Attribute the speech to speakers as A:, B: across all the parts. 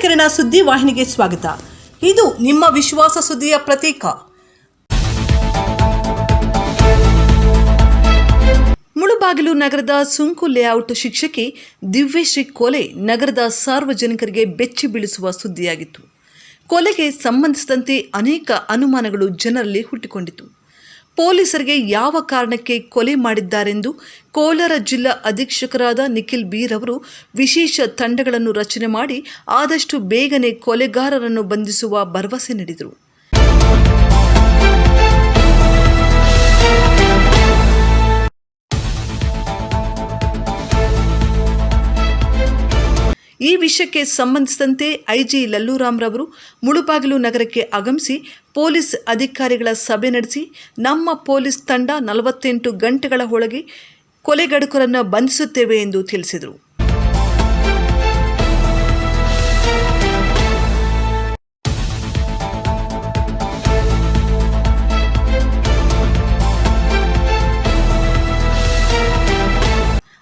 A: ಕಿರಣ ಸುದ್ದಿ ವಾಹಿನಿಗೆ ಸ್ವಾಗತ. ಇದು ನಿಮ್ಮ ವಿಶ್ವಾಸ ಸುದ್ದಿಯ ಪ್ರತೀಕ. ಮುಳುಬಾಗಿಲು ನಗರದ ಸುಂಕು ಲೇಔಟ್ ಶಿಕ್ಷಕಿ ದಿವ್ಯಶ್ರೀ ಕೊಲೆ ನಗರದ ಸಾರ್ವಜನಿಕರಿಗೆ ಬೆಚ್ಚಿ ಬೀಳಿಸುವ ಸುದ್ದಿಯಾಗಿತ್ತು. ಕೊಲೆಗೆ ಸಂಬಂಧಿಸಿದಂತೆ ಅನೇಕ ಅನುಮಾನಗಳು ಜನರಲ್ಲಿ ಹುಟ್ಟಿಕೊಂಡಿತು ಪೊಲೀಸರಿಗೆ ಯಾವ ಕಾರಣಕ್ಕೆ ಕೊಲೆ ಮಾಡಿದ್ದಾರೆಂದು ಕೋಲಾರ ಜಿಲ್ಲಾ ಅಧೀಕ್ಷಕರಾದ ನಿಖಿಲ್ ಬೀರ್ ಅವರು ವಿಶೇಷ ತಂಡಗಳನ್ನು ರಚನೆ ಮಾಡಿ ಆದಷ್ಟು ಬೇಗನೆ ಕೊಲೆಗಾರರನ್ನು ಬಂಧಿಸುವ ಭರವಸೆ ನೀಡಿದರು. ಈ ವಿಷಯಕ್ಕೆ ಸಂಬಂಧಿಸಿದಂತೆ ಐಜಿ ಲಲ್ಲೂರಾಮ್ರವರು ಮುಳುಬಾಗಿಲು ನಗರಕ್ಕೆ ಆಗಮಿಸಿ ಪೊಲೀಸ್ ಅಧಿಕಾರಿಗಳ ಸಭೆ ನಡೆಸಿ ನಮ್ಮ ಪೊಲೀಸ್ ತಂಡ ನಲವತ್ತೆಂಟು ಗಂಟೆಗಳ ಒಳಗೆ ಕೊಲೆಗಡುಕರನ್ನು ಬಂಧಿಸುತ್ತೇವೆ ಎಂದು ತಿಳಿಸಿದರು.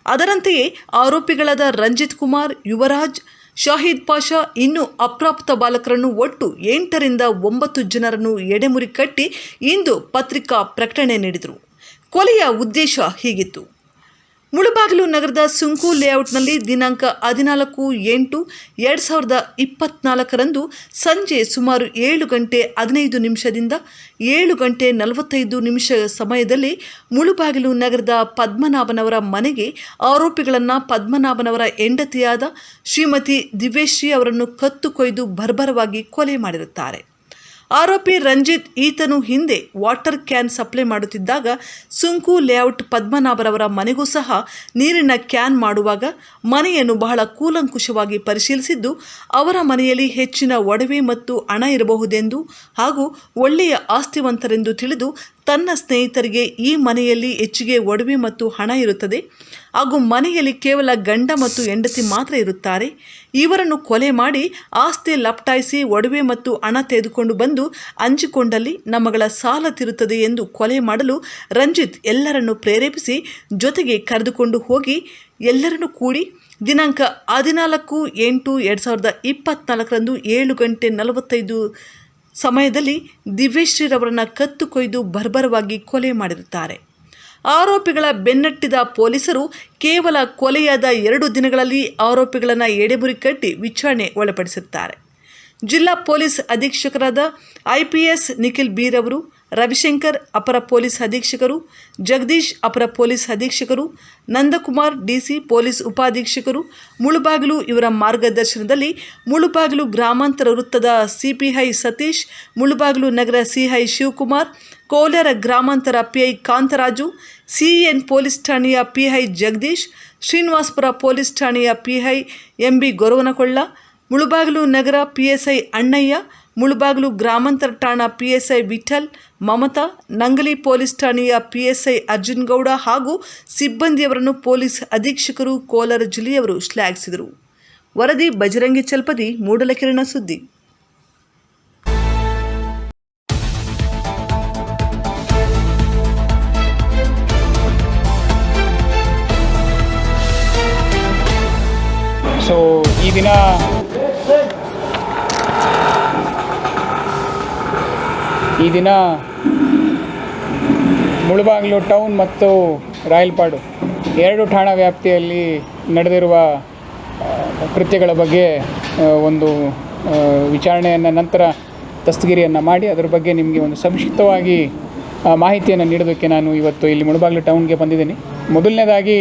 A: ಅದರಂತೆಯೇ ಆರೋಪಿಗಳಾದ ರಂಜಿತ್ ಕುಮಾರ್, ಯುವರಾಜ್, ಶಾಹಿದ್ ಪಾಷಾ ಇನ್ನು ಅಪ್ರಾಪ್ತ ಬಾಲಕರನ್ನು ಒಟ್ಟು ಎಂಟರಿಂದ ಒಂಬತ್ತು ಜನರನ್ನು ಎಡೆಮುರಿ ಕಟ್ಟಿ ಇಂದು ಪತ್ರಿಕಾ ಪ್ರಕಟಣೆ ನೀಡಿದರು. ಕೊಲೆಯ ಉದ್ದೇಶ ಹೀಗಿತ್ತು. ಮುಳುಬಾಗಿಲು ನಗರದ ಸುಂಕು ಲೇಔಟ್ನಲ್ಲಿ ದಿನಾಂಕ ಹದಿನಾಲ್ಕು ಎಂಟು ಎರಡು ಸಾವಿರದ ಇಪ್ಪತ್ನಾಲ್ಕರಂದು ಸಂಜೆ ಸುಮಾರು ಏಳು ಗಂಟೆ ಹದಿನೈದು ನಿಮಿಷದಿಂದ ಏಳು ಗಂಟೆ ನಲವತ್ತೈದು ನಿಮಿಷ ಸಮಯದಲ್ಲಿ ಮುಳುಬಾಗಿಲು ನಗರದ ಪದ್ಮನಾಭನವರ ಮನೆಗೆ ಆರೋಪಿಗಳನ್ನು ಪದ್ಮನಾಭನವರ ಹೆಂಡತಿಯಾದ ಶ್ರೀಮತಿ ದಿವ್ಯಶ್ರೀ ಅವರನ್ನು ಕತ್ತು ಕೊಯ್ದು ಬರ್ಬರವಾಗಿ ಕೊಲೆ ಮಾಡಿರುತ್ತಾರೆ. ಆರೋಪಿ ರಂಜಿತ್ ಈತನು ಹಿಂದೆ ವಾಟರ್ ಕ್ಯಾನ್ ಸಪ್ಲೈ ಮಾಡುತ್ತಿದ್ದಾಗ ಸುಂಕು ಲೇಔಟ್ ಪದ್ಮನಾಭರವರ ಮನೆಗೂ ಸಹ ನೀರಿನ ಕ್ಯಾನ್ ಮಾಡುವಾಗ ಮನೆಯನ್ನು ಬಹಳ ಕೂಲಂಕುಷವಾಗಿ ಪರಿಶೀಲಿಸಿದ್ದು, ಅವರ ಮನೆಯಲ್ಲಿ ಹೆಚ್ಚಿನ ಒಡವೆ ಮತ್ತು ಹಣ ಇರಬಹುದೆಂದು ಹಾಗೂ ಒಳ್ಳೆಯ ಆಸ್ತಿವಂತರೆಂದು ತಿಳಿದು ತನ್ನ ಸ್ನೇಹಿತರಿಗೆ ಈ ಮನೆಯಲ್ಲಿ ಹೆಚ್ಚಿಗೆ ಒಡವೆ ಮತ್ತು ಹಣ ಇರುತ್ತದೆ. ಹಾಗೂ ಮನೆಯಲ್ಲಿ ಕೇವಲ ಗಂಡ ಮತ್ತು ಹೆಂಡತಿ ಮಾತ್ರ ಇರುತ್ತಾರೆ. ಇವರನ್ನು ಕೊಲೆ ಮಾಡಿ ಆಸ್ತಿ ಲಪ್ಟಾಯಿಸಿ ಒಡವೆ ಮತ್ತು ಹಣ ತೆಗೆದುಕೊಂಡು ಬಂದು ಹಂಚಿಕೊಂಡಲ್ಲಿ ನಮ್ಮಗಳ ಸಾಲ ತಿರುತ್ತದೆ ಎಂದು ಕೊಲೆ ಮಾಡಲು ರಂಜಿತ್ ಎಲ್ಲರನ್ನು ಪ್ರೇರೇಪಿಸಿ ಜೊತೆಗೆ ಕರೆದುಕೊಂಡು ಹೋಗಿ ಎಲ್ಲರನ್ನು ಕೂಡಿ ದಿನಾಂಕ ಹದಿನಾಲ್ಕು ಎಂಟು ಎರಡು ಸಾವಿರದ ಇಪ್ಪತ್ನಾಲ್ಕರಂದು ಏಳು ಗಂಟೆ ನಲವತ್ತೈದು ಸಮಯದಲ್ಲಿ ದಿವ್ಯಶ್ರೀರವರನ್ನು ಕತ್ತು ಕೊಯ್ದು ಬರ್ಬರವಾಗಿ ಕೊಲೆ ಮಾಡಿರುತ್ತಾರೆ. ಆರೋಪಿಗಳ ಬೆನ್ನಟ್ಟಿದ ಪೊಲೀಸರು ಕೇವಲ ಕೊಲೆಯಾದ ಎರಡು ದಿನಗಳಲ್ಲಿ ಆರೋಪಿಗಳನ್ನು ಎಡೆಬುರಿ ಕಟ್ಟಿ ವಿಚಾರಣೆ ಒಳಪಡಿಸುತ್ತಾರೆ. ಜಿಲ್ಲಾ police ಅಧೀಕ್ಷಕರಾದ I P S Nikhil Bir ಅವರು, ರವಿಶಂಕರ್ ಅಪರ ಪೊಲೀಸ್ ಅಧೀಕ್ಷಕರು, ಜಗದೀಶ್ ಅಪರ ಪೊಲೀಸ್ ಅಧೀಕ್ಷಕರು, ನಂದಕುಮಾರ್ ಡಿಸಿ ಪೊಲೀಸ್ ಉಪಾಧೀಕ್ಷಕರು, ಮುಳುಬಾಗಿಲು ಇವರ ಮಾರ್ಗದರ್ಶನದಲ್ಲಿ ಮುಳುಬಾಗಿಲು ಗ್ರಾಮಾಂತರ ವೃತ್ತದ ಸಿಪಿಐ ಸತೀಶ್, ಮುಳುಬಾಗಿಲು ನಗರ ಸಿಐ ಶಿವಕುಮಾರ್, ಕೋಲಾರ ಗ್ರಾಮಾಂತರ ಪಿಐ ಕಾಂತರಾಜು ಸಿಇಎನ್ ಪೊಲೀಸ್ ಠಾಣೆಯ ಪಿಐ ಜಗದೀಶ್, ಶ್ರೀನಿವಾಸ್ಪುರ ಪೊಲೀಸ್ ಠಾಣೆಯ ಪಿಐ ಎಂಬಿ ಗೊರವನಕೊಳ್ಳ ಮುಳುಬಾಗಿಲು ನಗರ ಪಿಎಸ್ಐ ಅಣ್ಣಯ್ಯ, ಮುಳುಬಾಗಿಲು ಗ್ರಾಮಾಂತರ ಠಾಣಾ ಪಿಎಸ್ಐ ವಿಠಲ್, ಮಮತಾ, ನಂಗಲಿ ಪೊಲೀಸ್ ಠಾಣೆಯ ಪಿಎಸ್ಐ ಅರ್ಜುನ್ ಗೌಡ ಹಾಗೂ ಸಿಬ್ಬಂದಿಯವರನ್ನು ಪೊಲೀಸ್ ಅಧೀಕ್ಷಕರು ಕೋಲಾರ ಜಿಲ್ಲೆಯವರು ಶ್ಲಾಘಿಸಿದರು. ವರದಿ ಬಜರಂಗಿ ಚಲ್ಪದಿ ಮೂಡಲಕಿರಣ ಸುದ್ದಿ.
B: ಸೊ ಈ ದಿನ ಈ ದಿನ ಮುಳುಬಾಗಿಲು ಟೌನ್ ಮತ್ತು ರಾಯಲ್ಪಾಡು ಎರಡು ಠಾಣಾ ವ್ಯಾಪ್ತಿಯಲ್ಲಿ ನಡೆದಿರುವ ಕೃತ್ಯಗಳ ಬಗ್ಗೆ ಒಂದು ವಿಚಾರಣೆಯನ್ನು ನಂತರ ದಸ್ತಗಿರಿಯನ್ನು ಮಾಡಿ ಅದರ ಬಗ್ಗೆ ನಿಮಗೆ ಒಂದು ಸಂಕ್ಷಿಪ್ತವಾಗಿ ಮಾಹಿತಿಯನ್ನು ನೀಡೋದಕ್ಕೆ ನಾನು ಇವತ್ತು ಇಲ್ಲಿ ಮುಳುಬಾಗಿಲು ಟೌನ್ಗೆ ಬಂದಿದ್ದೀನಿ. ಮೊದಲನೇದಾಗಿ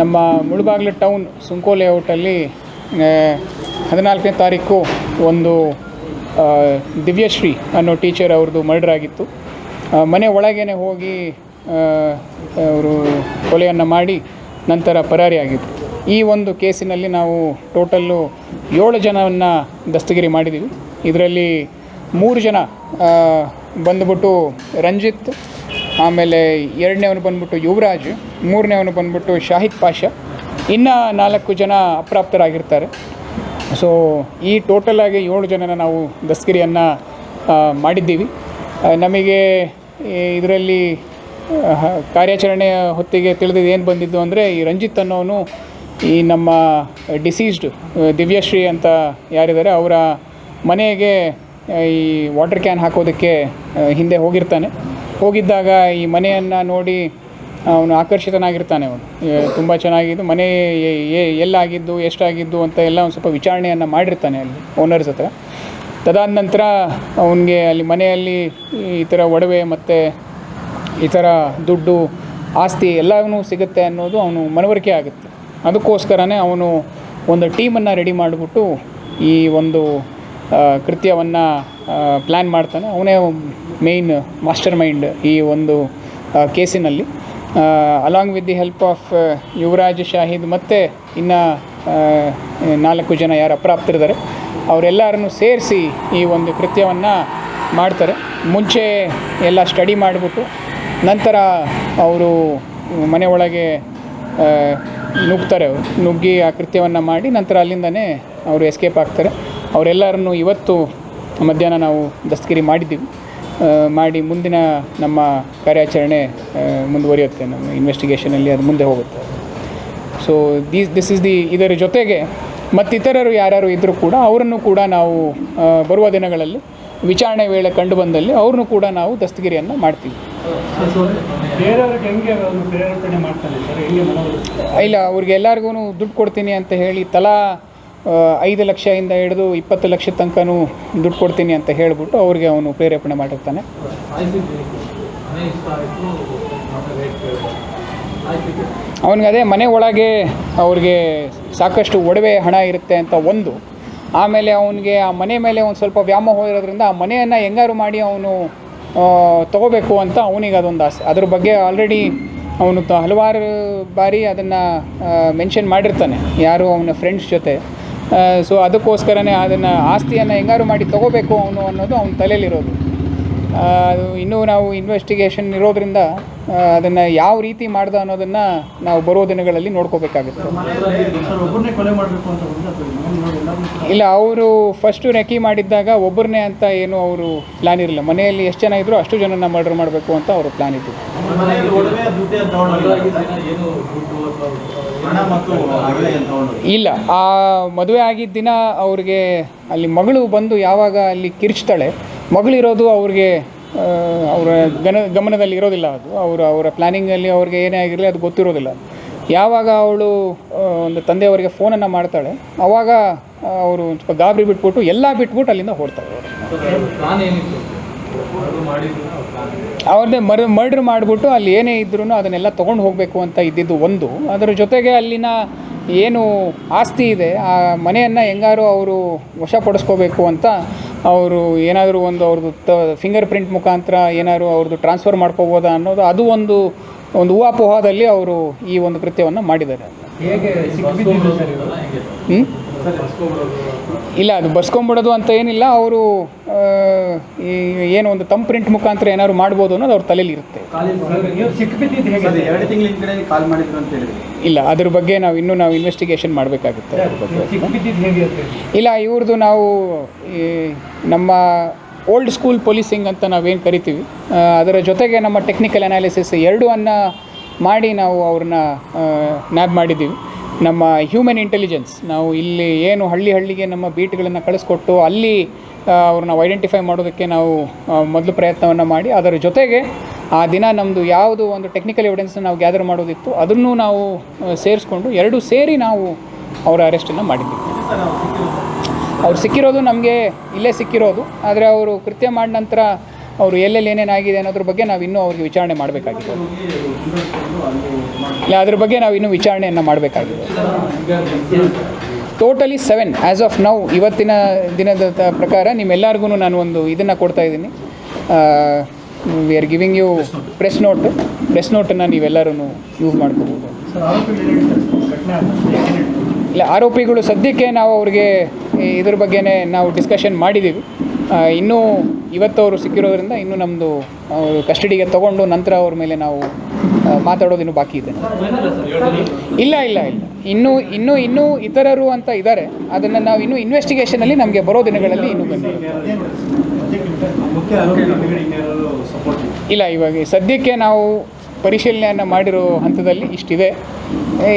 B: ನಮ್ಮ ಮುಳುಬಾಗಿಲು ಟೌನ್ ಸುಂಕೋ ಲೇಔಟಲ್ಲಿ ಹದಿನಾಲ್ಕನೇ ತಾರೀಕು ಒಂದು ದಿವ್ಯಶ್ರೀ ಅನ್ನೋ ಟೀಚರ್ ಅವ್ರದ್ದು ಮರ್ಡರ್ ಆಗಿತ್ತು. ಮನೆ ಒಳಗೇನೆ ಹೋಗಿ ಅವರು ಕೊಲೆಯನ್ನು ಮಾಡಿ ನಂತರ ಪರಾರಿಯಾಗಿತ್ತು ಈ ಒಂದು ಕೇಸಿನಲ್ಲಿ ನಾವು ಟೋಟಲ್ಲು ಏಳು ಜನವನ್ನು ದಸ್ತಗಿರಿ ಮಾಡಿದ್ದೀವಿ ಇದರಲ್ಲಿ ಮೂರು ಜನ ಬಂದುಬಿಟ್ಟು ಬಂದ್ಬಿಟ್ಟು ರಂಜಿತ್, ಆಮೇಲೆ ಎರಡನೇವನು ಬಂದ್ಬಿಟ್ಟು ಯುವರಾಜ್ ಮೂರನೇವನು ಬಂದ್ಬಿಟ್ಟು ಶಾಹಿದ್ ಪಾಷಾ. ಇನ್ನು ನಾಲ್ಕು ಜನ ಅಪ್ರಾಪ್ತರಾಗಿರ್ತಾರೆ. ಸೊ ಈ ಟೋಟಲಾಗಿ ಏಳು ಜನನ ನಾವು ದಸ್ಕಿರಿಯನ್ನು ಮಾಡಿದ್ದೀವಿ. ನಮಗೆ ಇದರಲ್ಲಿ ಕಾರ್ಯಾಚರಣೆಯ ಹೊತ್ತಿಗೆ ತಿಳಿದಿದ್ದು ಏನು ಬಂದಿದ್ದು ಅಂದರೆ, ಈ ರಂಜಿತ್ ಅನ್ನೋನು ಈ ನಮ್ಮ ಡಿಸೀಸ್ಡ್ ದಿವ್ಯಶ್ರೀ ಅಂತ ಯಾರಿದ್ದಾರೆ, ಅವರ ಮನೆಗೆ ಈ ವಾಟರ್ ಕ್ಯಾನ್ ಹಾಕೋದಕ್ಕೆ ಹಿಂದೆ ಹೋಗಿರ್ತಾನೆ. ಹೋಗಿದ್ದಾಗ ಈ ಮನೆಯನ್ನು ನೋಡಿ ಅವನು ಆಕರ್ಷಿತನಾಗಿರ್ತಾನೆ ಅವನು. ತುಂಬ ಚೆನ್ನಾಗಿದ್ದು, ಮನೆ ಎಲ್ಲಾಗಿದ್ದು, ಎಷ್ಟಾಗಿದ್ದು ಅಂತ ಎಲ್ಲ ಒಂದು ಸ್ವಲ್ಪ ವಿಚಾರಣೆಯನ್ನು ಮಾಡಿರ್ತಾನೆ ಅಲ್ಲಿ ಓನರ್ಸ್ ಹತ್ರ. ತದಾದ ನಂತರ ಅವನಿಗೆ ಅಲ್ಲಿ ಮನೆಯಲ್ಲಿ ಈ ಥರ ಒಡವೆ ಮತ್ತು ಈ ಥರ ದುಡ್ಡು, ಆಸ್ತಿ ಎಲ್ಲವೂ ಸಿಗುತ್ತೆ ಅನ್ನೋದು ಅವನು ಮನವರಿಕೆ ಆಗುತ್ತೆ. ಅದಕ್ಕೋಸ್ಕರನೇ ಅವನು ಒಂದು ಟೀಮನ್ನು ರೆಡಿ ಮಾಡಿಬಿಟ್ಟು ಈ ಒಂದು ಕೃತ್ಯವನ್ನು ಪ್ಲ್ಯಾನ್ ಮಾಡ್ತಾನೆ. ಅವನೇ ಮೇಯ್ನ್ ಮಾಸ್ಟರ್ ಮೈಂಡ್ ಈ ಒಂದು ಕೇಸಿನಲ್ಲಿ along with the help of Yuvaraj Shahid ಮತ್ತು ಇನ್ನು ನಾಲ್ಕು ಜನ ಯಾರು ಅಪ್ರಾಪ್ತರಿದ್ದಾರೆ, ಅವರೆಲ್ಲರನ್ನು ಸೇರಿಸಿ ಈ ಒಂದು ಕೃತ್ಯವನ್ನು ಮಾಡ್ತಾರೆ. ಮುಂಚೆ ಎಲ್ಲ ಸ್ಟಡಿ ಮಾಡಿಬಿಟ್ಟು, ನಂತರ ಅವರು ಮನೆ ಒಳಗೆ ನುಗ್ತಾರೆ ಅವರು. ನುಗ್ಗಿ ಆ ಕೃತ್ಯವನ್ನು ಮಾಡಿ ನಂತರ ಅಲ್ಲಿಂದನೇ ಅವರು ಎಸ್ಕೇಪ್ ಆಗ್ತಾರೆ. ಅವರೆಲ್ಲರನ್ನು ಇವತ್ತು ಮಧ್ಯಾಹ್ನ ನಾವು ದಸ್ತಗಿರಿ ಮಾಡಿದ್ದೀವಿ. ಮಾಡಿ ಮುಂದಿನ ನಮ್ಮ ಕಾರ್ಯಾಚರಣೆ ಮುಂದುವರಿಯುತ್ತೆ. ನಮ್ಮ ಇನ್ವೆಸ್ಟಿಗೇಷನಲ್ಲಿ ಅದು ಮುಂದೆ ಹೋಗುತ್ತೆ. So these this is the ಇದರ ಜೊತೆಗೆ ಮತ್ತಿತರರು ಯಾರ್ಯಾರು ಇದ್ದರೂ ಕೂಡ ಅವರನ್ನು ಕೂಡ ನಾವು ಬರುವ ದಿನಗಳಲ್ಲಿ ವಿಚಾರಣೆ ವೇಳೆ ಕಂಡು ಬಂದಲ್ಲಿ ಅವ್ರನ್ನೂ ಕೂಡ ನಾವು ದಸ್ತಗಿರಿಯನ್ನು ಮಾಡ್ತೀವಿ. ಇಲ್ಲ ಅವ್ರಿಗೆ ಎಲ್ಲರಿಗೂ ದುಡ್ಡು ಕೊಡ್ತೀನಿ ಅಂತ ಹೇಳಿ ತಲಾ ಐದು ಲಕ್ಷದಿಂದ ಹಿಡಿದು ಇಪ್ಪತ್ತು ಲಕ್ಷ ತನಕನೂ ದುಡ್ಡು ಕೊಡ್ತೀನಿ ಅಂತ ಹೇಳಿಬಿಟ್ಟು ಅವ್ರಿಗೆ ಅವನು ಪ್ರೇರೇಪಣೆ ಮಾಡಿರ್ತಾನೆ. ಅವನಿಗೆ ಅದೇ ಮನೆ ಒಳಗೆ ಅವ್ರಿಗೆ ಸಾಕಷ್ಟು ಒಡವೆ ಹಣ ಇರುತ್ತೆ ಅಂತ ಒಂದು. ಆಮೇಲೆ ಅವನಿಗೆ ಆ ಮನೆ ಮೇಲೆ ಒಂದು ಸ್ವಲ್ಪ ವ್ಯಾಮೋಹ ಇರೋದ್ರಿಂದ ಆ ಮನೆಯನ್ನು ಹೆಂಗಾರು ಮಾಡಿ ಅವನು ತಗೋಬೇಕು ಅಂತ ಅವನಿಗೆ ಅದೊಂದು ಆಸೆ. ಅದ್ರ ಬಗ್ಗೆ ಆಲ್ರೆಡಿ ಅವನು ತ, ಹಲವಾರು ಬಾರಿ ಅದನ್ನು ಮೆನ್ಷನ್ ಮಾಡಿರ್ತಾನೆ. ಯಾರು ಅವನ ಫ್ರೆಂಡ್ಸ್ ಜೊತೆ. ಸೊ ಅದಕ್ಕೋಸ್ಕರನೇ ಅದನ್ನು ಆಸ್ತಿಯನ್ನು ಹೆಂಗಾರು ಮಾಡಿ ತಗೋಬೇಕು ಅವನು ಅನ್ನೋದು ಅವನ ತಲೆಯಲ್ಲಿರೋದು. ಅದು ಇನ್ನೂ ನಾವು ಇನ್ವೆಸ್ಟಿಗೇಷನ್ ಇರೋದ್ರಿಂದ ಅದನ್ನು ಯಾವ ರೀತಿ ಮಾಡ್ದ ಅನ್ನೋದನ್ನು ನಾವು ಬರೋ ದಿನಗಳಲ್ಲಿ ನೋಡ್ಕೋಬೇಕಾಗುತ್ತೆ. ಇಲ್ಲ, ಅವರು ಫಸ್ಟು ರೆಕಿ ಮಾಡಿದ್ದಾಗ ಒಬ್ಬರನ್ನೇ ಅಂತ ಏನು ಅವರು ಪ್ಲ್ಯಾನ್ ಇರಲಿಲ್ಲ. ಮನೆಯಲ್ಲಿ ಎಷ್ಟು ಜನ ಇದ್ದರೂ ಅಷ್ಟು ಜನನ ಮರ್ಡರ್ ಮಾಡಬೇಕು ಅಂತ ಅವರು ಪ್ಲ್ಯಾನ್ ಇತ್ತು. ಇಲ್ಲ, ಆ ಮದುವೆ ಆಗಿದ್ದ ದಿನ ಅವ್ರಿಗೆ ಅಲ್ಲಿ ಮಗಳು ಬಂದು ಯಾವಾಗ ಅಲ್ಲಿ ಕಿರ್ಚ್ತಾಳೆ, ಮಗಳಿರೋದು ಅವ್ರಿಗೆ ಅವರ ಗನ, ಗಮನದಲ್ಲಿ ಇರೋದಿಲ್ಲ ಅದು. ಅವರು, ಅವರ ಪ್ಲ್ಯಾನಿಂಗಲ್ಲಿ ಅವ್ರಿಗೆ ಏನೇ ಆಗಿರಲಿ ಅದು ಗೊತ್ತಿರೋದಿಲ್ಲ. ಯಾವಾಗ ಅವಳು ಒಂದು ತಂದೆಯವರಿಗೆ ಫೋನನ್ನು ಮಾಡ್ತಾಳೆ ಆವಾಗ ಅವರು ಸ್ವಲ್ಪ ಗಾಬರಿ ಬಿಟ್ಬಿಟ್ಟು ಎಲ್ಲ ಬಿಟ್ಬಿಟ್ಟು ಅಲ್ಲಿಂದ ಹೊಡ್ತಾರೆ ಅವರು ಅವ್ರದ್ದೇ ಮರ್, ಮರ್ಡ್ರ್ ಮಾಡಿಬಿಟ್ಟು ಅಲ್ಲಿ ಏನೇ ಇದ್ರೂ ಅದನ್ನೆಲ್ಲ ತೊಗೊಂಡು ಹೋಗಬೇಕು ಅಂತ ಇದ್ದಿದ್ದು ಒಂದು. ಅದರ ಜೊತೆಗೆ ಅಲ್ಲಿನ ಏನು ಆಸ್ತಿ ಇದೆ, ಆ ಮನೆಯನ್ನು ಹೆಂಗಾರು ಅವರು ವಶಪಡಿಸ್ಕೋಬೇಕು ಅಂತ ಅವರು ಏನಾದರೂ ಒಂದು ಅವ್ರದ್ದು ತ ಫಿಂಗರ್ ಪ್ರಿಂಟ್ ಮುಖಾಂತರ ಏನಾದರೂ ಅವ್ರದ್ದು ಟ್ರಾನ್ಸ್ಫರ್ ಮಾಡ್ಕೋಬೋದಾ ಅನ್ನೋದು ಅದು ಒಂದು ಒಂದು ಊಹಾಪೋಹದಲ್ಲಿ ಅವರು ಈ ಒಂದು ಕೃತ್ಯವನ್ನು ಮಾಡಿದ್ದಾರೆ. ಇಲ್ಲ ಅದು ಬರ್ಸ್ಕೊಂಬಿಡೋದು ಅಂತ ಏನಿಲ್ಲ ಅವರು ಏನು ಒಂದು ತಮ್ಮ ಪ್ರಿಂಟ್ ಮುಖಾಂತರ ಏನಾದ್ರು ಮಾಡ್ಬೋದು ಅನ್ನೋದು ಅವ್ರ ತಲೆಯಲ್ಲಿ ಇರುತ್ತೆ. ಇಲ್ಲ ಅದ್ರ ಬಗ್ಗೆ ನಾವು ಇನ್ನೂ ನಾವು ಇನ್ವೆಸ್ಟಿಗೇಷನ್ ಮಾಡಬೇಕಾಗುತ್ತೆ ಅದ್ರ ಬಗ್ಗೆ ಇಲ್ಲ ಇವ್ರದ್ದು ನಾವು ಈ ನಮ್ಮ ಓಲ್ಡ್ ಸ್ಕೂಲ್ ಪೊಲೀಸಿಂಗ್ ಅಂತ ನಾವೇನು ಕರಿತೀವಿ ಅದರ ಜೊತೆಗೆ ನಮ್ಮ ಟೆಕ್ನಿಕಲ್ ಅನಾಲಿಸಿಸ್ ಎರಡೂ ಅನ್ನ ಮಾಡಿ ನಾವು ಅವ್ರನ್ನ ನ್ಯಾಬ್ ಮಾಡಿದ್ದೀವಿ. ನಮ್ಮ ಹ್ಯೂಮನ್ ಇಂಟೆಲಿಜೆನ್ಸ್ ನಾವು ಇಲ್ಲಿ ಏನು ಹಳ್ಳಿ ಹಳ್ಳಿಗೆ ನಮ್ಮ ಬೀಟ್ಗಳನ್ನು ಕಳಿಸ್ಕೊಟ್ಟು ಅಲ್ಲಿ ಅವ್ರನ್ನ ಐಡೆಂಟಿಫೈ ಮಾಡೋದಕ್ಕೆ ನಾವು ಮೊದಲು ಪ್ರಯತ್ನವನ್ನು ಮಾಡಿ ಅದರ ಜೊತೆಗೆ ಆ ದಿನ ನಮ್ಮದು ಯಾವುದು ಒಂದು ಟೆಕ್ನಿಕಲ್ ಎವಿಡೆನ್ಸ್ನ ನಾವು ಗ್ಯಾದರ್ ಮಾಡೋದಿತ್ತು, ಅದನ್ನು ನಾವು ಸೇರಿಸ್ಕೊಂಡು ಎರಡೂ ಸೇರಿ ನಾವು ಅವರ ಅರೆಸ್ಟನ್ನು ಮಾಡಿದ್ವಿ. ಅವ್ರು ಸಿಕ್ಕಿರೋದು ನಮಗೆ ಇಲ್ಲೇ ಸಿಕ್ಕಿರೋದು, ಆದರೆ ಅವರು ಕೃತ್ಯ ಮಾಡಿದ ನಂತರ ಅವರು ಎಲ್ಲೆಲ್ಲಿ ಏನೇನಾಗಿದೆ ಅನ್ನೋದ್ರ ಬಗ್ಗೆ ನಾವು ಇನ್ನೂ ಅವ್ರಿಗೆ ವಿಚಾರಣೆ ಮಾಡಬೇಕಾಗಿದೆ. ಇಲ್ಲ, ಅದ್ರ ಬಗ್ಗೆ ನಾವು ಇನ್ನೂ ವಿಚಾರಣೆಯನ್ನು ಮಾಡಬೇಕಾಗಿದೆ. Totally seven as of now ಇವತ್ತಿನ ದಿನದ ಪ್ರಕಾರ ನಿಮ್ಮೆಲ್ಲರಿಗೂ ನಾನು ಒಂದು ಇದನ್ನು ಕೊಡ್ತಾ ಇದ್ದೀನಿ. We are giving you press note press ನೋಟನ್ನು ನೀವೆಲ್ಲರೂ ಯೂಸ್ ಮಾಡ್ಕೋಬೋದು? ಇಲ್ಲ ಆರೋಪಿಗಳು ಸದ್ಯಕ್ಕೆ ನಾವು ಅವ್ರಿಗೆ ಇದ್ರ ಬಗ್ಗೆನೇ ನಾವು ಡಿಸ್ಕಷನ್ ಮಾಡಿದ್ದೀವಿ ಇನ್ನೂ ಇವತ್ತು ಅವರು ಸಿಕ್ಕಿರೋದ್ರಿಂದ ಇನ್ನೂ ನಮ್ಮದು ಕಸ್ಟಡಿಗೆ ತೊಗೊಂಡು ನಂತರ ಅವ್ರ ಮೇಲೆ ನಾವು ಆ, ಮಾತಾಡೋದು ಇನ್ನೂ ಬಾಕಿ ಇದೆ. ಇಲ್ಲ ಇಲ್ಲ ಇಲ್ಲ. ಇನ್ನೂ ಇನ್ನೂ ಇನ್ನೂ ಇತರರು ಅಂತ ಇದ್ದಾರೆ. ಅದನ್ನು ನಾವು ಇನ್ನೂ ಇನ್ವೆಸ್ಟಿಗೇಷನಲ್ಲಿ ನಮಗೆ ಬರೋ ದಿನಗಳಲ್ಲಿ ಇನ್ನೂ ಇಲ್ಲ ಇವಾಗ ಸದ್ಯಕ್ಕೆ ನಾವು ಪರಿಶೀಲನೆಯನ್ನು ಮಾಡಿರೋ ಹಂತದಲ್ಲಿ ಇಷ್ಟಿದೆ.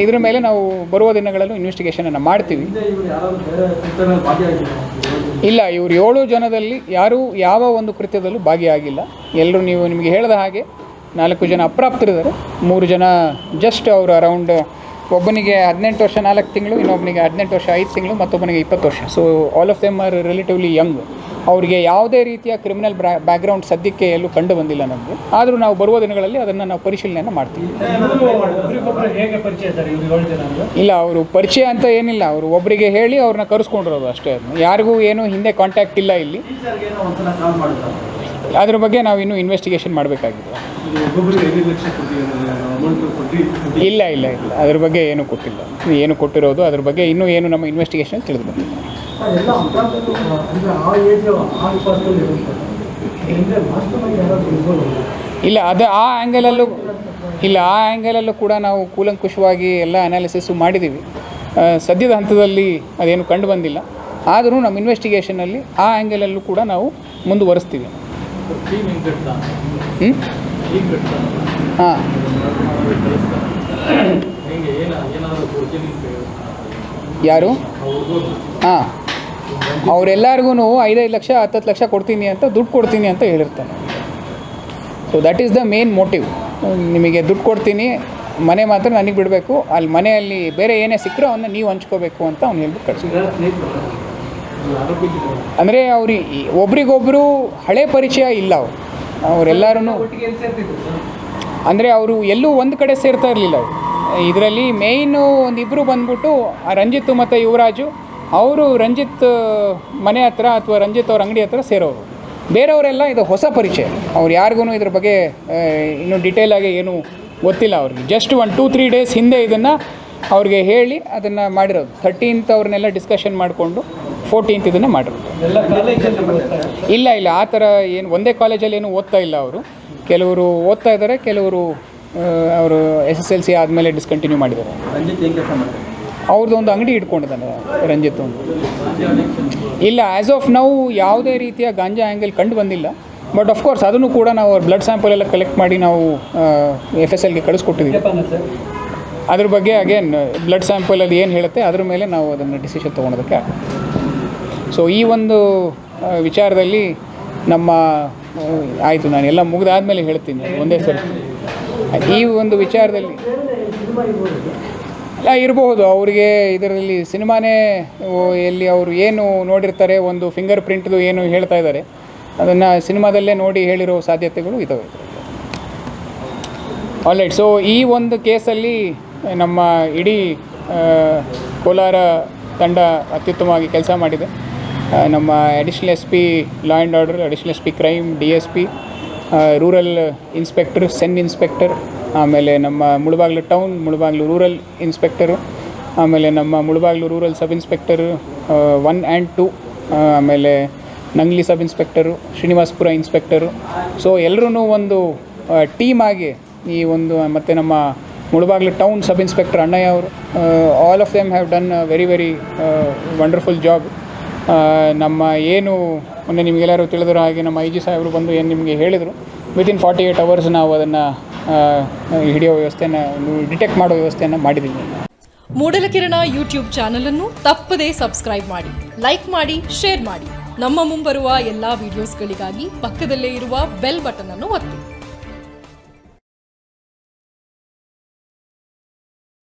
B: ಇದ್ರ ಮೇಲೆ ನಾವು ಬರುವ ದಿನಗಳಲ್ಲೂ ಇನ್ವೆಸ್ಟಿಗೇಷನನ್ನು ಮಾಡ್ತೀವಿ. ಇಲ್ಲ ಇವರು ಏಳು ಜನದಲ್ಲಿ ಯಾರೂ ಯಾವ ಒಂದು ಕೃತ್ಯದಲ್ಲೂ ಭಾಗಿಯಾಗಿಲ್ಲ. ಎಲ್ಲರೂ ನೀವು ನಿಮಗೆ ಹೇಳಿದ ಹಾಗೆ ನಾಲ್ಕು ಜನ ಅಪ್ರಾಪ್ತರಿದ್ದಾರೆ. ಮೂರು ಜನ ಜಸ್ಟ್ ಅವರು ಅರೌಂಡ್ ಒಬ್ಬನಿಗೆ ಹದಿನೆಂಟು ವರ್ಷ ನಾಲ್ಕು ತಿಂಗಳು, ಇನ್ನೊಬ್ಬನಿಗೆ ಹದಿನೆಂಟು ವರ್ಷ ಐದು ತಿಂಗಳು, ಮತ್ತೊಬ್ಬನಿಗೆ ಇಪ್ಪತ್ತು ವರ್ಷ. So all of them are relatively young ಅವರಿಗೆ ಯಾವುದೇ ರೀತಿಯ ಕ್ರಿಮಿನಲ್ ಬ್ಯಾಕ್ಗ್ರೌಂಡ್ ಸದ್ಯಕ್ಕೆ ಎಲ್ಲೂ ಕಂಡು ಬಂದಿಲ್ಲ ನಮಗೆ. ಆದರೂ ನಾವು ಬರುವ ದಿನಗಳಲ್ಲಿ ಅದನ್ನು ನಾವು ಪರಿಶೀಲನೆಯನ್ನು ಮಾಡ್ತೀವಿ. ಇಲ್ಲ, ಅವರು ಪರಿಚಯ ಅಂತ ಏನಿಲ್ಲ. ಅವರು ಒಬ್ಬರಿಗೆ ಹೇಳಿ ಅವ್ರನ್ನ ಕರೆಸ್ಕೊಂಡಿರೋದು ಅಷ್ಟೇ. ಯಾರಿಗೂ ಏನು ಹಿಂದೆ ಕಾಂಟ್ಯಾಕ್ಟ್ ಇಲ್ಲ ಇಲ್ಲಿ. ಅದ್ರ ಬಗ್ಗೆ ನಾವು ಇನ್ನೂ ಇನ್ವೆಸ್ಟಿಗೇಷನ್ ಮಾಡಬೇಕಾಗಿದೆ. ಇಲ್ಲ ಇಲ್ಲ ಇಲ್ಲ. ಅದ್ರ ಬಗ್ಗೆ ಏನು ಕೊಟ್ಟಿಲ್ಲ ಏನು ಕೊಟ್ಟಿರೋದು ಅದ್ರ ಬಗ್ಗೆ ಇನ್ನೂ ಏನು ನಮ್ಮ ಇನ್ವೆಸ್ಟಿಗೇಷನ್ ತಿಳಿದು ಬಂದಿಲ್ಲ. ಇಲ್ಲ. ಅದು ಆ ಆ್ಯಂಗಲಲ್ಲೂ ಇಲ್ಲ ಆ ಆ್ಯಂಗಲಲ್ಲೂ ಕೂಡ ನಾವು ಕೂಲಂಕುಷವಾಗಿ ಎಲ್ಲ ಅನಾಲಿಸಿಸು ಮಾಡಿದ್ದೀವಿ ಸದ್ಯದ ಹಂತದಲ್ಲಿ ಅದೇನು ಕಂಡು ಬಂದಿಲ್ಲ. ಆದರೂ ನಮ್ಮ ಇನ್ವೆಸ್ಟಿಗೇಷನಲ್ಲಿ ಆ ಆ್ಯಂಗಲಲ್ಲೂ ಕೂಡ ನಾವು ಮುಂದುವರೆಸ್ತೀವಿ. ಹ್ಞೂ ಹಾಂ. ಯಾರು? ಹಾಂ. ಅವರೆಲ್ಲರಿಗೂ ಐದೈದು ಲಕ್ಷ ಹತ್ತತ್ತು ಲಕ್ಷ ಕೊಡ್ತೀನಿ ಅಂತ ದುಡ್ಡು ಕೊಡ್ತೀನಿ ಅಂತ ಹೇಳಿರ್ತಾನೆ so that is the main motive ನಿಮಗೆ ದುಡ್ಡು ಕೊಡ್ತೀನಿ ಮನೆ ಮಾತ್ರ ನನಗೆ ಬಿಡಬೇಕು ಅಲ್ಲಿ ಮನೆಯಲ್ಲಿ ಬೇರೆ ಏನೇ ಸಿಕ್ಕರೂ ಅವನ್ನ ನೀವು ಹಂಚ್ಕೋಬೇಕು ಅಂತ ಅವ್ನು ಹೇಳ್ಬಿಟ್ಟು ಕಳಿಸಿ
C: ಆರೋಪಿಸಿದ್ದಾರೆ
B: ಅಂದರೆ ಅವ್ರಿಗೆ ಒಬ್ರಿಗೊಬ್ರು ಹಳೆ ಪರಿಚಯ ಇಲ್ಲ ಅವರು. ಅವರೆಲ್ಲರೂ ಅಂದರೆ ಅವರು ಎಲ್ಲೂ ಒಂದು ಕಡೆ ಸೇರ್ತಾ ಇರಲಿಲ್ಲ ಇದರಲ್ಲಿ ಮೇಯ್ನು ಒಂದಿಬ್ಬರು ಬಂದ್ಬಿಟ್ಟು ಆ ರಂಜಿತ್ ಮತ್ತು ಯುವರಾಜು ಅವರು ರಂಜಿತ್ ಮನೆ ಹತ್ರ ಅಥವಾ ರಂಜಿತ್ ಅವ್ರ ಅಂಗಡಿ ಹತ್ರ ಸೇರೋರು. ಬೇರೆಯವರೆಲ್ಲ ಇದು ಹೊಸ ಪರಿಚಯ. ಅವ್ರು ಯಾರಿಗೂ ಇದ್ರ ಬಗ್ಗೆ ಇನ್ನೂ ಡೀಟೇಲಾಗಿ ಏನು ಗೊತ್ತಿಲ್ಲ ಅವ್ರಿಗೆ. Just one two three days ಹಿಂದೆ ಇದನ್ನು ಅವ್ರಿಗೆ ಹೇಳಿ ಅದನ್ನು ಮಾಡಿರೋದು. ಥರ್ಟೀನ್ತ್ ಅವ್ರನ್ನೆಲ್ಲ ಡಿಸ್ಕಷನ್ ಮಾಡಿಕೊಂಡು ಫೋರ್ಟೀನ್ತ್ ಇದನ್ನೇ ಮಾಡಿರೋದು. ಇಲ್ಲ ಇಲ್ಲ ಆ ಥರ ಏನು ಒಂದೇ ಕಾಲೇಜಲ್ಲಿ ಏನು ಓದ್ತಾ ಇಲ್ಲ ಅವರು. ಕೆಲವರು ಓದ್ತಾ ಇದ್ದಾರೆ ಕೆಲವರು ಅವರು ಎಸ್ ಎಸ್ ಎಲ್ ಸಿ ಆದಮೇಲೆ ಡಿಸ್ಕಂಟಿನ್ಯೂ ಮಾಡಿದ್ದಾರೆ. ಅವ್ರದ್ದು ಒಂದು ಅಂಗಡಿ ಇಟ್ಕೊಂಡಿದ್ದಾನೆ ರಂಜಿತ್ ಒಂದು. ಇಲ್ಲ ಆ್ಯಸ್ ಆಫ್ ನಾವು ಯಾವುದೇ ರೀತಿಯ ಗಾಂಜಾ ಆ್ಯಂಗಲ್ ಕಂಡು ಬಂದಿಲ್ಲ. ಬಟ್ ಕೋರ್ಸ್ ಅದನ್ನು ಕೂಡ ನಾವು ಅವ್ರ ಬ್ಲಡ್ ಸ್ಯಾಂಪಲ್ ಎಲ್ಲ ಕಲೆಕ್ಟ್ ಮಾಡಿ ನಾವು ಎಫ್ ಎಸ್ ಎಲ್ಗೆ ಕಳಿಸ್ಕೊಟ್ಟಿದ್ದೀವಿ. ಅದ್ರ ಬಗ್ಗೆ ಅಗೇನ್ ಬ್ಲಡ್ ಸ್ಯಾಂಪಲ್ ಅದು ಏನು ಹೇಳುತ್ತೆ ಅದ್ರ ಮೇಲೆ ನಾವು ಅದನ್ನು ಡಿಸಿಷನ್ ತೊಗೊಳೋದಕ್ಕೆ ಸೊ ಈ ಒಂದು ವಿಚಾರದಲ್ಲಿ ನಮ್ಮ ಆಯಿತು, ನಾನು ಎಲ್ಲ ಮುಗಿದಾದ್ಮೇಲೆ ಹೇಳ್ತೀನಿ, ಒಂದೇ ಸರಿ ಈ ಒಂದು ವಿಚಾರದಲ್ಲಿ ಇಲ್ಲ ಇರಬಹುದು. ಅವರಿಗೆ ಇದರಲ್ಲಿ ಸಿನಿಮಾನೇ ಎಲ್ಲಿ ಅವರು ಏನು ನೋಡಿರ್ತಾರೆ, ಒಂದು ಫಿಂಗರ್ ಪ್ರಿಂಟ್ದು ಏನು ಹೇಳ್ತಾ ಇದ್ದಾರೆ, ಅದನ್ನು ಸಿನಿಮಾದಲ್ಲೇ ನೋಡಿ ಹೇಳಿರೋ ಸಾಧ್ಯತೆಗಳು ಇದ್ದಾವೆ ಆಲ್ರೈಟ್ ಸೊ ಈ ಒಂದು ಕೇಸಲ್ಲಿ ನಮ್ಮ ಇಡೀ ಕೋಲಾರ ತಂಡ ಅತ್ಯುತ್ತಮವಾಗಿ ಕೆಲಸ ಮಾಡಿದೆ. ನಮ್ಮ additional S P law and order additional S P crime D S P rural inspector CEN inspector ಆಮೇಲೆ ನಮ್ಮ Mulbagal town Mulbagal rural inspector ಆಮೇಲೆ ನಮ್ಮ Mulbagal rural sub inspector one and two ಆಮೇಲೆ Nangali sub inspector Srinivaspur inspector so ಎಲ್ಲರೂ ಒಂದು team ಆಗಿ ಈ ಒಂದು ಮತ್ತು ನಮ್ಮ Mulbagal town sub inspector Annayya ಅವರು all of them have done very very wonderful job ನಮ್ಮ ಏನು, ಮೊನ್ನೆ ನಿಮಗೆಲ್ಲರೂ ತಿಳಿದಿರೋ ಹಾಗೆ ನಮ್ಮ ಐ ಜಿ ಸಾಹೇಬರು ಬಂದು ಏನು ನಿಮಗೆ ಹೇಳಿದರು ವಿತಿನ್ ಫಾರ್ಟಿ ಏಯ್ಟ್ ಅವರ್ಸ್ ನಾವು ಅದನ್ನು ಹಿಡಿಯೋ ವ್ಯವಸ್ಥೆಯನ್ನು ಡಿಟೆಕ್ಟ್ ಮಾಡೋ ವ್ಯವಸ್ಥೆಯನ್ನು ಮಾಡಿದ್ದೀವಿ.
D: ಮೂಡಲಕಿರಣ ಯೂಟ್ಯೂಬ್ ಚಾನಲನ್ನು ತಪ್ಪದೇ ಸಬ್ಸ್ಕ್ರೈಬ್ ಮಾಡಿ ಲೈಕ್ ಮಾಡಿ ಶೇರ್ ಮಾಡಿ. ನಮ್ಮ ಮುಂಬರುವ ಎಲ್ಲಾ ವಿಡಿಯೋಸ್ಗಳಿಗಾಗಿ ಪಕ್ಕದಲ್ಲೇ ಇರುವ ಬೆಲ್ ಬಟನ್ ಅನ್ನು ಒತ್ತಿ.